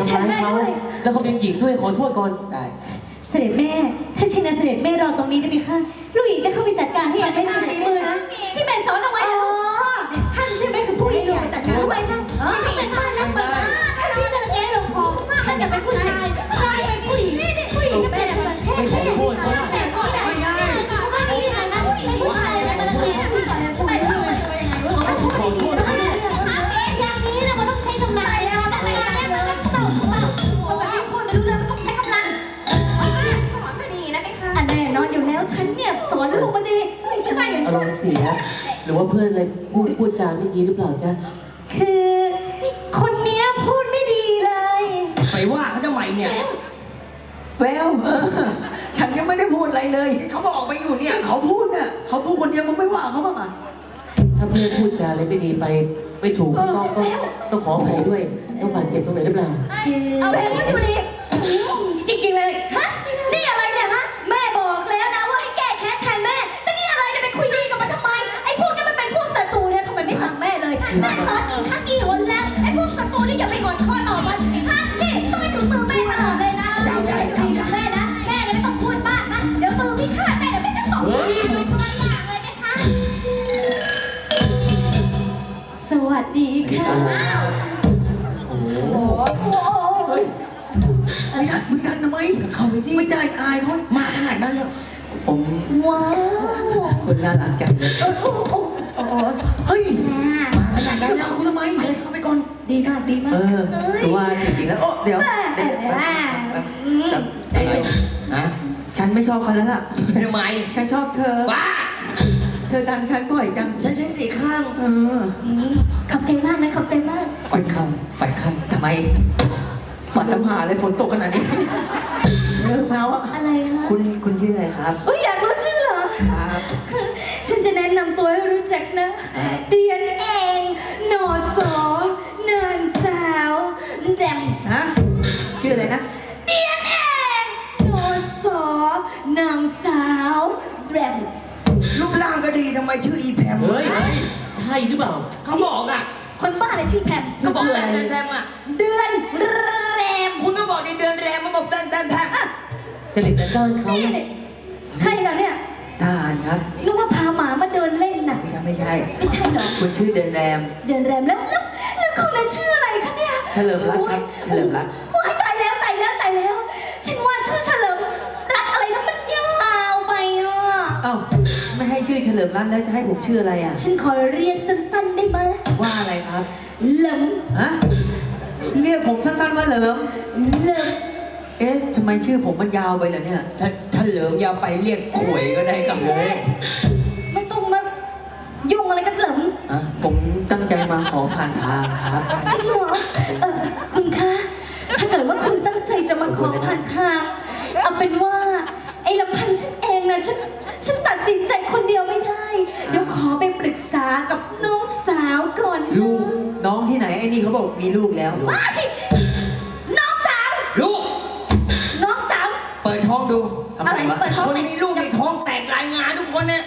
ทำร้ายเขาแล้วเขาเป็นหญิงด้วยขอโทษก่อนได้เสด็จแม่ ถ้าชินะเสด็จแม่รอตรงนี้ได้ไหมคะลูกหญิงจะเข้าไปจัดการให้อย่างไม่เสียฝีมือนะที่แม่สอนเอาไว้อ๋อท่านใช่ไหมคือผู้ใหญ่จัดการทำไมคะเออนี่เป็นบ้านแล้วเปิดบ้านท่านที่จะแก้ลงคอมากท่านอย่าเป็นผู้ชายท่านเป็นผู้หญิงผู้หญิงจะเป็นประเทศไม่ขอโทษเขาแต่างอารฉัมนณ์เสีย หรือว่าเพื่อนอะไรพูดพูดจาไม่ดีหรือเปล่าจ๊ะคือคนเนี้ยพูดไม่ดีเลย ไปว่าเขาทำไมเนี่ยแววเออฉันยังไม่ได้พูดอะไรเลย เขาบอกไปอยู่เนี่ย เขาพูดน่ะเขาพูดคนเดียวมึงไม่ว่าเขาบ้างอะถ้าเพื่อนพูดจาอะไรไม่ดีไปไม่ถูกไม่ต้องก็ต้องขออภัยด้วยต้องบาดเจ็บตรงไหนหรือเปล่า เอาไปเลยดูดิจริงๆเลยฮะ สวัสดีค่ะโอ้โหโอ้โหเฮ้ยไม่ได้มึงดันทำไมเข้าไปที่ไม่ได้อายเขามาขนาดนั้นแล้วผมว้าวคนน่ารักจังเลยโอ้โหโอ้โหเฮ้ยมาขนาดดันั้นนแล้วกูทำไมมาเลยเข้าไปก่อนดีมากดีมากเออคือว่าจริงๆแล้วโอ้เดี๋ยวเดี๋ยวแป๊บแป๊บแป๊บแป๊บอะไรฮะฉันไม่ชอบเขาแล้วล่ะทำไมฉันชอบเธอบ้า เธอดันฉันบ่อยจัง ฉันใช้สีข้าง เอออืมขอบใจมากนะขอบใจมากฝัดข้างฝัดข้างทำไมฝันตำหาเลยฝนตกขนาดนี้เออเมาอะอะไรคะคุณคุณชื่ออะไรครับเอ้ยอยากรู้ชื่อเหรอ ครับ ฉันจะแนะนำตัวให้รู้จักนะ เดียนเองหนอสอนานสาวแรมฮะชื่ออะไรนะเดียนเองหนอสอนางสาวแรมรูปร่างก็ ดีทำไมชื่ออีแพมเฮ้ย ใช่หรือเปล่า เขาบอกอะคนบ้าอะไรชื่อแพมก็บอกแดนแดนแพมอะ เดือนแรมคุณก็บอกในเดือนแรมมาบอกแดนแดนแพมอะจริตแต่ด้านเขานี่เนี่ยใครเหรอเนี่ยทหารครับนึกว่าพาหมามาเดินเล่นน่ะ ไม่ใช่ไม่ใช่ ไม่ใช่เหรอ คุณชื่อเดนแรม เดินแรมแล้วแล้วแล้วคนนั้นชื่ออะไรคะเนี่ย เฉลิมรัตน์ครับ เฉลิมรัตน์ เอ้าไม่ให้ชื่อเฉลิมรัตน์แล้วจะให้ผมชื่ออะไรอะ ฉันขอเรียนสั้นๆได้ไหมว่าอะไรครับเหลิมฮะเรียกผมสั้นๆว่าเหลิม เหลิมเอ๊ะทำไมชื่อผมมันยาวไปเหรอเนี่ย ถ้าถ้าเหลิมอยาวไปเรียกขวยก็ได้กับเลยไม่ต้องมายุ่งอะไรกันเหลิมอะผมตั้งใจมาขอผ่านทางครับจริงเหรอเออคุณคะถ้าเกิดว่าคุณตั้งใจจะมาขอผ่านทาง บอกมีลูกแล้ว ว้ายน้องสาว ลูก น้องสาว เปิดท้องดูทำอะไมไรวะเปิดท้องคนไหมมีลูกในท้องแตกรายงานทุกคนเนี่ย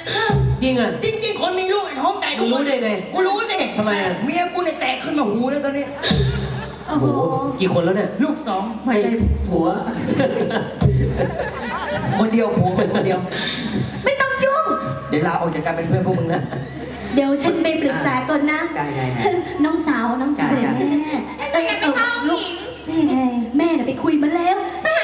จริงอะ จริง ๆ คนมีลูกในท้องแตกทุกคนรู้ได้ไงกูรู้สิทำไมอะ เมียกูเนี่ยแตกขึ้นมาหูแล้วตอนนี้ โอ้โอ้โหโหกี่คนแล้วเนี่ย ลูกสองไม่ได้ผัว คนเดียวผัวเป็นคนเดียว ไม่ต้องยุ่ง เดี๋ยวลาออกจากการเป็นเพื่อนพวกมึงนะ เดี๋ยวฉันไปปรึกษาก่อนนะ ได้ได้ได้ น้องสาวน้องสาวจ้ะจ้ะ แม่เอ้ยเออลูกแม่ไงแม่น่ะไปคุยมาแล้วแม่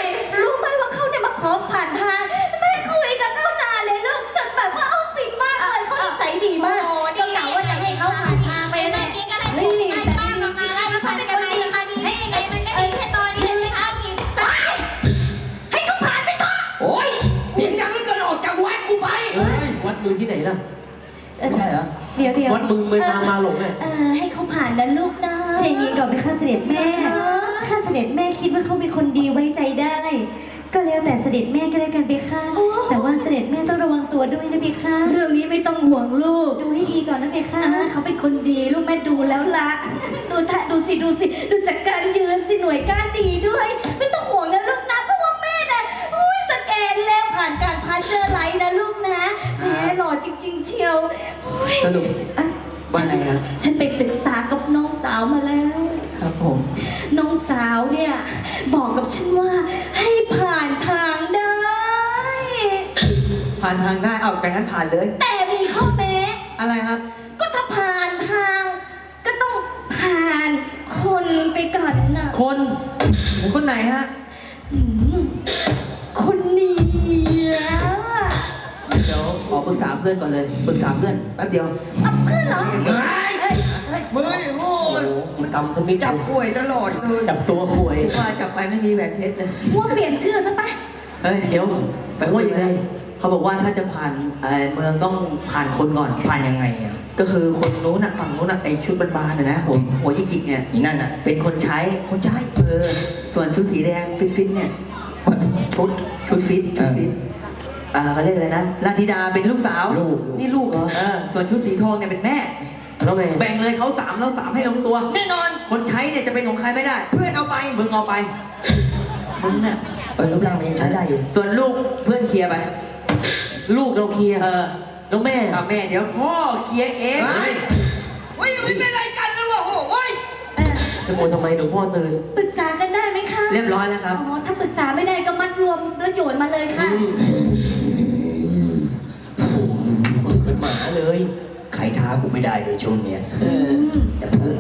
รู้ไหมว่าเขาเนี่ยมาขอผ่านทางแม่คุยกับเขานานเลยลูกจนแบบว่าเอาฟินมากเลยเขานิสัยดีมากก็กะว่าจะให้เขาผ่านทางไปแม่เฮ้ยแบบนี้ให้เขาผ่านไปก่อนโอ๊ยเสียงดังเหลือเกินออกจากวัดกูไป เฮ้ยวัดมือที่ไหนล่ะ ใช่เหรอ เดี๋ยวเดี๋ยววัดมึงไปตามมาหลงเนี่ยเออให้เขาผ่านนะลูกนะเจนีก่อนไปข้าเสด็จแม่ถ้าเสด็จแม่คิดว่าเขาเป็นคนดีไว้ใจได้ ก็แล้วแต่เสด็จแม่ก็แล้วกันไปค่ะแต่ว่าเสด็จแม่ต้องระวังตัวด้วยนะไปค่ะเรื่องนี้ไม่ต้องห่วงลูก ดูให้ดีก่อนนะไปค่ะอ่าเขาเป็นคนดีลูกแม่ดูแล้วละดูท่าดูสิดูสิดูจากการยืนสิหน่วยก้านดีด้วยไม่ เจอร์ไลท์นะลูกนะแหมหล่อจริง ๆ เชียวอุ้ยสรุปอะว่าไงครับฉันไปปรึกษากับน้องสาวมาแล้ว ครับผม น้องสาวผ่านทางได้เอาแต่งั้นผ่านเลย แต่มีข้อแม้อะไรครับ ก็ถ้าผ่านทาง ก็ต้องผ่านคนไปก่อนนะคนคนไหนฮะ ปรึกษาเพื่อนก่อนเลยปรึกษาเพื่อนแป๊บเดียวเอาเพื่อนเหรอเฮ้ยเฮ้ยเฮ้ยมือนี่โอ้โอ้ยโหมันกำสมิธจับข่วยตลอดเลยจับตัวขวยว่าจับไปไม่มีแหวนเพชรเลยว่าเปลี่ยนชื่อซะปะเฮ้ยเดี๋ยวไปว่าอย่างไรเขาบอกว่าถ้าจะผ่านเอ่อเมืองต้องผ่านคนก่อน ผ่านยังไงอะก็คือคนนู้นน่ะฝั่งนู้นน่ะไอชุดบานๆน่ะนะหัวหัวยิกๆเนี่ยอีนั่นอะเป็นคนใช้คนใช้เออส่วนชุดสีแดงฟิตๆเนี่ยชุดชุดฟิตชุดฟิตเอออ่าเขาเรียกอะไรนะลาธิดาเป็นลูกสาว ลูก นี่ลูกเหรอเออส่วนชุดสีทองเนี่ยเป็นแม่ แล้วไงแบ่งเลยเขาสามเราสามให้ลงตัว แน่นอน คนใช้เนี่ยจะเป็นของใครไม่ได้ เพื่อนเอาไป มึงเอาไป มึงเนี่ยเออรูปร่างมันยังใช้ได้อยู่ ส่วนลูกเพื่อนเคลียร์ไป ลูกเราเคลียร์เออแล้วแม่กับแม่เดี๋ยวพ่อเคลียร์เองเฮ้ยเฮ้ยไม่เป็นไรกันแล้ววะโอ้โหยเออจะโมทำไมหลวงพ่อตื่นปรึกษากันได้ไหมคะเรียบร้อยแล้วครับ อ๋อถ้าปรึกษาไม่ได้ก็มัดรวมแล้วโยนมาเลยค่ะ เป็นห มาเลยใครท้ากูไม่ได้เลยช่วงเนี้ยเอออย่าเพิ่ง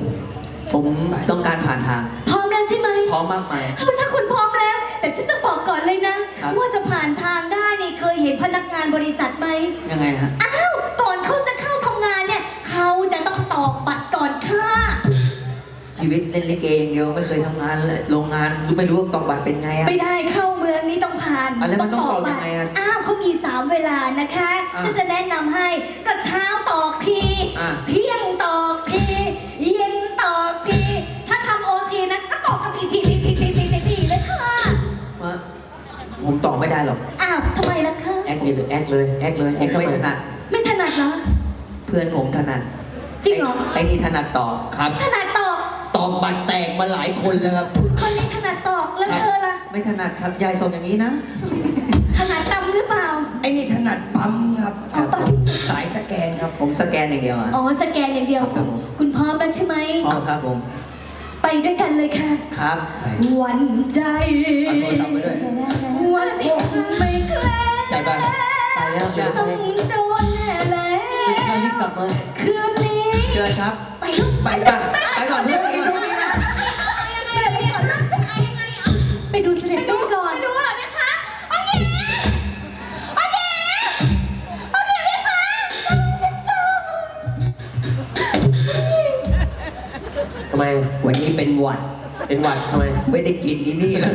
ผมต้องการผ่านทาง พร้อมแล้วใช่ไหมพร้อมมากมาย เอาถ้าคุณพร้อมแล้ว แต่ฉันจะบอกก่อนเลยนะ ครับ ว่าจะผ่านทางได้นี่เคยเห็นพนักงานบริษัทไหม ยังไงฮะ อ้าว ก่อนเขาจะเข้าทำงานเนี่ย เขาจะต้องตอกบัตรก่อนค่ะ ชีวิตเล่นลิเกอย่างเดียวไม่เคยทำงานเลยโรงงานไม่รู้ว่าตอกบัตรเป็นไงอะ ไม่ได้เข้าเมืองนี้ต้องผ่านอะแล้วมันต้องบัตอกยังไงอะ อ้าวเขาีสามเวลานะคะอะจะจะแนะนำให้ก็เช้าตอกทีเที่ยงตอกที เย็นตอกที ถ้าทำโอทีนะก็ตอกกันทีทีทีทีทีทีทีเลยค่ะ มาผมตอกไม่ได้หรอก อ้าวทำไมล่ะคะ แอคเลยแอคเลยแอคเลยแอมคไม่ถนัด ไม่ถนัดเหรอ เพื่อนผมถนัดจริงเหรอ ไอ้นี่ถนัดตอกครับ ถนัดตอก ตอกบัตรแตกมาหลายคนแล้วครับ คนนี้ถนัดตอกแล้วเธอล่ะ ไม่ถนัดครับ ยายส่งอย่างนี้นะ นี่ถนัดปั๊มครับเอาปั๊มสายสแกนครับ ผมสแกนอย่างเดียวอะ อ๋อสแกนอย่างเดียว ครับผม คุณพร้อมแล้วใช่ไหมอ๋อครับผม ไปด้วยกันเลยค่ะ ครับ หวันใจเอาโทรศัพท์ไปด้วยว่าสิไม่แคล้ใจไปไปแล้วเดี๋ยวต้ไปองโดนแน่แล้ไปรีบวกลับมาคืนนี้เชิญครับ ไปลูก ไปก่อนไปก่อนโชเพื่อนคดีโชคดีนะ ไปดูเสด็จพี่ก่อนไปดู วันนี้เป็นหวัด เป็นหวัดทำไม ไม่ได้กินอีนี่เลย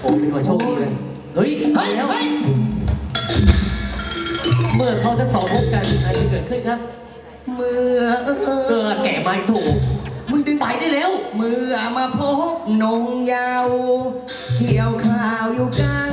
โอ้เป็นหวัดโชคดีเลย เฮ้ยเฮ้ยแล้วเฮ้ยเมื่อเขาทั้งสองพบกันอะไรจะเกิดขึ้นครับ เมื่อเออแก่ไม่ถูก มึงดึงไปได้แล้ว เมื่อมาพบนงยาว เกี่ยวข้าวอยู่กลาง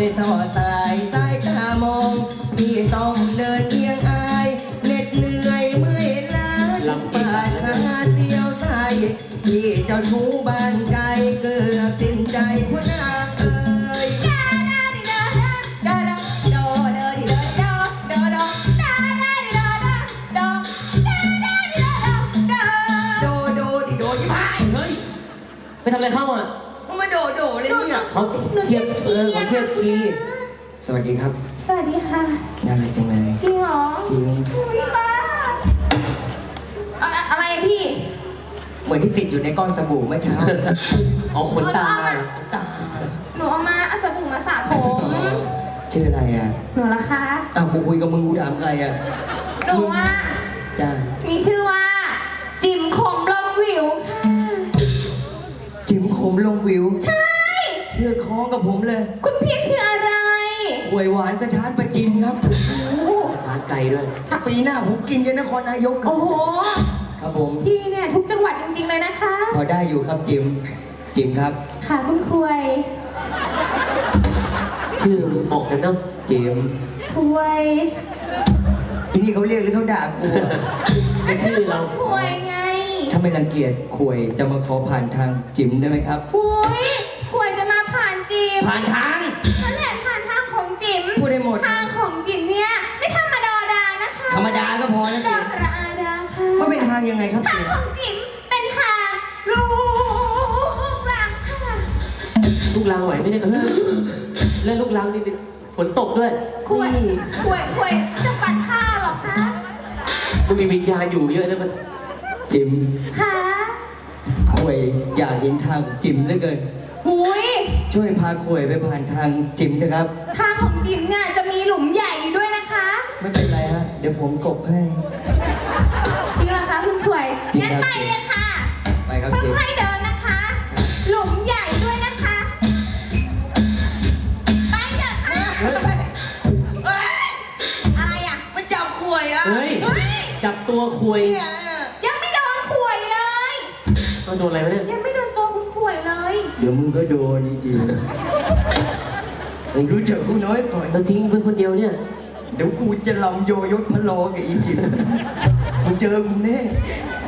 ทองเลยสอดสายสายตามองพี่ต้องเดินเอียงอายเหน็ดเหนื่อยเมื่อยล้าป่าชาเตียวไทยพี่เจ้าชู้บ้านไกลเกือบสิ้นใจพนางเอ่ยโดดีโดยิ่พายเฮ้ยไปทำอะไรเข้าอะ เลยเนี่ยเขาเทียบเออเขาเทียบคีย์สวัสดีครับสวัสดีค่ะ น่ารักจังเลยจริงเหรอจริงอุ๊ยป้าอะอะไรอะพี่เหมือนที่ติดอยู่ในก้อนสบู่เมื่อเช้าเอาขนตาตาหนูเอามาเอาสบู่มาสระผมชื่ออะไรอะหนูละคะอ้าวกูคุยกับมึงกูถามใครอะหนูว่าจ้ามีชื่อว่า วยหวานสถานประจิมครับโอ้โหทานไก่ด้วย ปีหน้าผมกินจนนครนายกครัโอ้บโห ครับผม พี่เนี่ยทุกจังหวัดจริงๆเลยนะคะ พอได้อยู่ครับจิม จิมครับ ค่ะคุณควยชื่อเหมาะกันเนาะจิมควยทีนี่เขาเรียกหรือเขาด่ากูอะเป็นชื่อเราควยไงถ้าไม่รังเกียจควยจะมาขอผ่านทางจิมได้ไหมครับ อุ้ยควยจะมาผ่านจิมผ่านทาง นั่นแหละ ได้หมด ทางของจิมเนี่ยไม่ธรรมดาดานะคะธรรมดาก็พอนะดาจิมสระอาดาค่ะว่าเป็นทางยังไงครับทาจิงมของจิมเป็นทางลูกหลังค่ะลูกลังไหวไหมเนี่ยเออแล้วลูกลังนี่ฝนตกด้วยควยนี่ควยควยจะฟันข้าวเหรอคะมันมีวิญญาณอยู่เยอะนะมัน จิมคะควยอยากเห็นทางจิมเหลือเกินอุ้ย ช่วยพาควยไปผ่านทางจิมนะครับ ทางของจิมเนี่ยจะมีหลุมใหญ่อยู่ด้วยนะคะ ไม่เป็นไรฮะ เดี๋ยวผมกบให้ จริงเหรอคะคุณควยจริงงั้นครับ ไปเลยค่ะไปครับจิมค่อยๆเดินนะคะ หลุมใหญ่ด้วยนะคะ ไปเถอะค่ะเอ้ยอะไรอะมันจับควยอะเฮ้ย เฮ้ยจับตัวคุยเนี่ยยังไม่โดนขวยเลย เอาโดนอะไรวะเนี่ยยังไม่โดนตัวคุณขวย เลยเดี๋ยวมึงก็โดนนี่จิมเฮ้ยรู้จักกูน้อยก่อน เราทิ้งเพื่อนคนเดียวเนี่ย เดี๋ยวกูจะลำโยยศพะโลกับอีจิมมึงเจอกูแน่ค